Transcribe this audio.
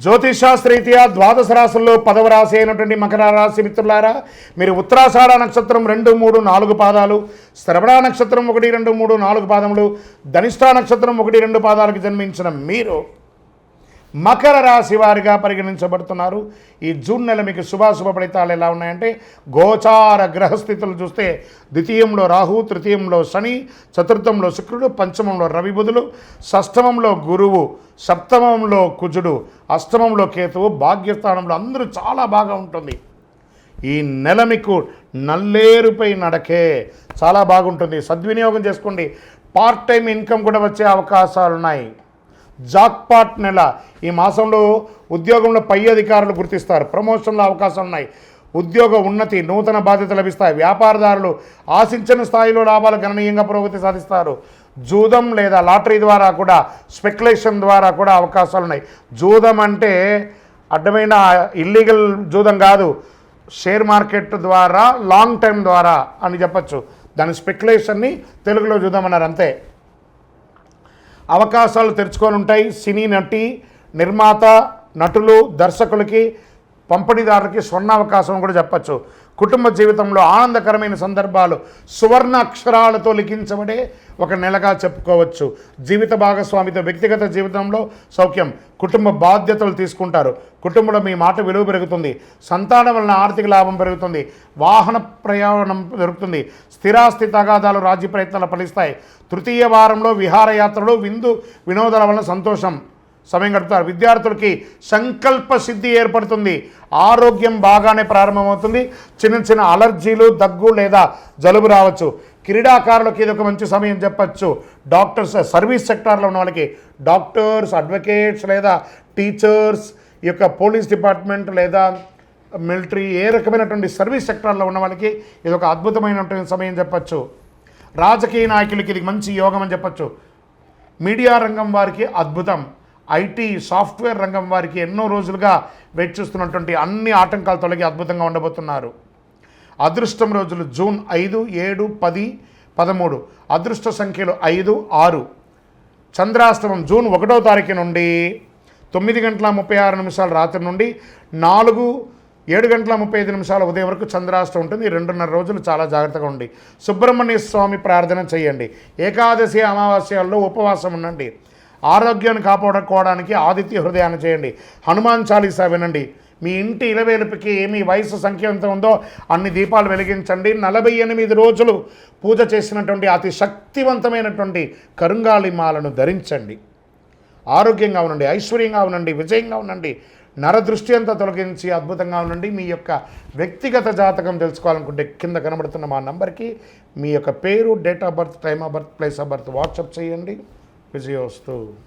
జ్యోతిషాస్త్రీత్యా ద్వాదశ రాశుల్లో పదవ రాశి అయినటువంటి మకర రాశి మిత్రులారా మీరు ఉత్తరాషాఢ నక్షత్రం రెండు మూడు నాలుగు పాదాలు శ్రవణ నక్షత్రం ఒకటి రెండు మూడు నాలుగు పాదములు ధనిష్ఠా నక్షత్రం ఒకటి రెండు పాదాలకు జన్మించిన మీరు మకర రాశి వారిగా పరిగణించబడుతున్నారు. ఈ జూన్ నెల మీకు శుభాశుభ ఫలితాలు ఎలా ఉన్నాయంటే గోచార గ్రహస్థితులు చూస్తే ద్వితీయంలో రాహు తృతీయంలో శని చతుర్థంలో శుక్రుడు పంచమంలో రవి బుధులు షష్టమంలో గురువు సప్తమంలో కుజుడు అష్టమంలో కేతువు భాగ్యస్థానంలో అందరూ చాలా బాగా ఉంటుంది. ఈ నెల మీకు నల్లేరుపై నడకే చాలా బాగుంటుంది. సద్వినియోగం చేసుకోండి. పార్ట్ టైం ఇన్కమ్ కూడా వచ్చే అవకాశాలు ఉన్నాయి జాక్పాట్ నెల. ఈ మాసంలో ఉద్యోగంలో పై అధికారులు గుర్తిస్తారు. ప్రమోషన్ల అవకాశాలు ఉన్నాయి. ఉద్యోగ ఉన్నతి నూతన బాధ్యత లభిస్తాయి. వ్యాపారదారులు ఆశించిన స్థాయిలో లాభాలు గణనీయంగా పురోగతి సాధిస్తారు. జూదం లేదా లాటరీ ద్వారా కూడా స్పెక్యులేషన్ ద్వారా కూడా అవకాశాలు ఉన్నాయి. జూదం అంటే అడ్డమైన ఇల్లీగల్ జూదం కాదు. షేర్ మార్కెట్ ద్వారా లాంగ్ టైం ద్వారా అని చెప్పచ్చు. దాని స్పెక్యులేషన్ని తెలుగులో చూద్దామన్నారు అంతే. అవకాశాలు తెరుచుకొని ఉంటాయి. సినీ నటి నిర్మాత నటులు దర్శకులకి పంపిణీదారులకి స్వర్ణ అవకాశం కూడా చెప్పచ్చు. కుటుంబ జీవితంలో ఆనందకరమైన సందర్భాలు సువర్ణ అక్షరాలతో లిఖించబడే ఒక నెలగా చెప్పుకోవచ్చు. జీవిత భాగస్వామితో వ్యక్తిగత జీవితంలో సౌఖ్యం కుటుంబ బాధ్యతలు తీసుకుంటారు. కుటుంబంలో మీ మాట విలువ పెరుగుతుంది. సంతానం వలన ఆర్థిక లాభం పెరుగుతుంది. వాహన ప్రయాణం పెరుగుతుంది. స్థిరాస్తి తగాదాలు రాజీ ప్రయత్నాలు ఫలిస్తాయి. తృతీయ వారంలో విహారయాత్రలు విందు వినోదాల వలన సంతోషం. సమయం గడుపుతారు విద్యార్థులకి సంకల్ప సిద్ధి ఏర్పడుతుంది. ఆరోగ్యం బాగానే ప్రారంభమవుతుంది. చిన్న చిన్న అలర్జీలు దగ్గు లేదా జలుబు రావచ్చు. క్రీడాకారులకి ఇది ఒక మంచి సమయం చెప్పచ్చు. డాక్టర్స్ సర్వీస్ సెక్టార్లో ఉన్న వాళ్ళకి డాక్టర్స్ అడ్వకేట్స్ లేదా టీచర్స్ ఈ యొక్క పోలీస్ డిపార్ట్మెంట్ లేదా మిలిటరీ ఏ రకమైనటువంటి సర్వీస్ సెక్టార్లో ఉన్న వాళ్ళకి ఇది ఒక అద్భుతమైనటువంటి సమయం చెప్పచ్చు. రాజకీయ నాయకులకి ఇది మంచి యోగం అని చెప్పచ్చు. మీడియా రంగం వారికి అద్భుతం. ఐటీ సాఫ్ట్వేర్ రంగం వారికి ఎన్నో రోజులుగా వెయిట్ చేస్తున్నటువంటి అన్ని ఆటంకాలు తొలగి అద్భుతంగా ఉండబోతున్నారు. అదృష్టం రోజులు జూన్ ఐదు ఏడు పది పదమూడు. అదృష్ట సంఖ్యలు ఐదు ఆరు. చంద్రాష్టమం జూన్ ఒకటో తారీఖు నుండి తొమ్మిది గంటల ముప్పై ఆరు నిమిషాల రాత్రి నుండి నాలుగు ఏడు గంటల ముప్పై ఐదు నిమిషాల ఉదయం వరకు చంద్రాష్టం ఉంటుంది. రెండున్నర రోజులు చాలా జాగ్రత్తగా ఉండి సుబ్రహ్మణ్య స్వామి ప్రార్థన చేయండి. ఏకాదశి అమావాస్యాల్లో ఉపవాసం ఉండండి. ఆరోగ్యాన్ని కాపాడుకోవడానికి ఆదిత్య హృదయాన్ని చేయండి. హనుమాన్ చాలీసా వినండి. మీ ఇంటి ఇలవేలుపుకి మీ వయసు సంఖ్య ఎంత ఉందో అన్ని దీపాలు వెలిగించండి. నలభై ఎనిమిది రోజులు పూజ చేసినటువంటి అతి శక్తివంతమైనటువంటి కరుంగాళిమాలను ధరించండి. ఆరోగ్యంగా ఉండండి ఐశ్వర్యంగా ఉండండి విజయంగా ఉండండి. నరదృష్టి అంతా తొలగించి అద్భుతంగా ఉండండి. మీ యొక్క వ్యక్తిగత జాతకం తెలుసుకోవాలనుకుంటే కింద కనబడుతున్న మా నంబర్కి మీ యొక్క పేరు date of birth time of birth place of birth WhatsApp చేయండి. coisas eu estou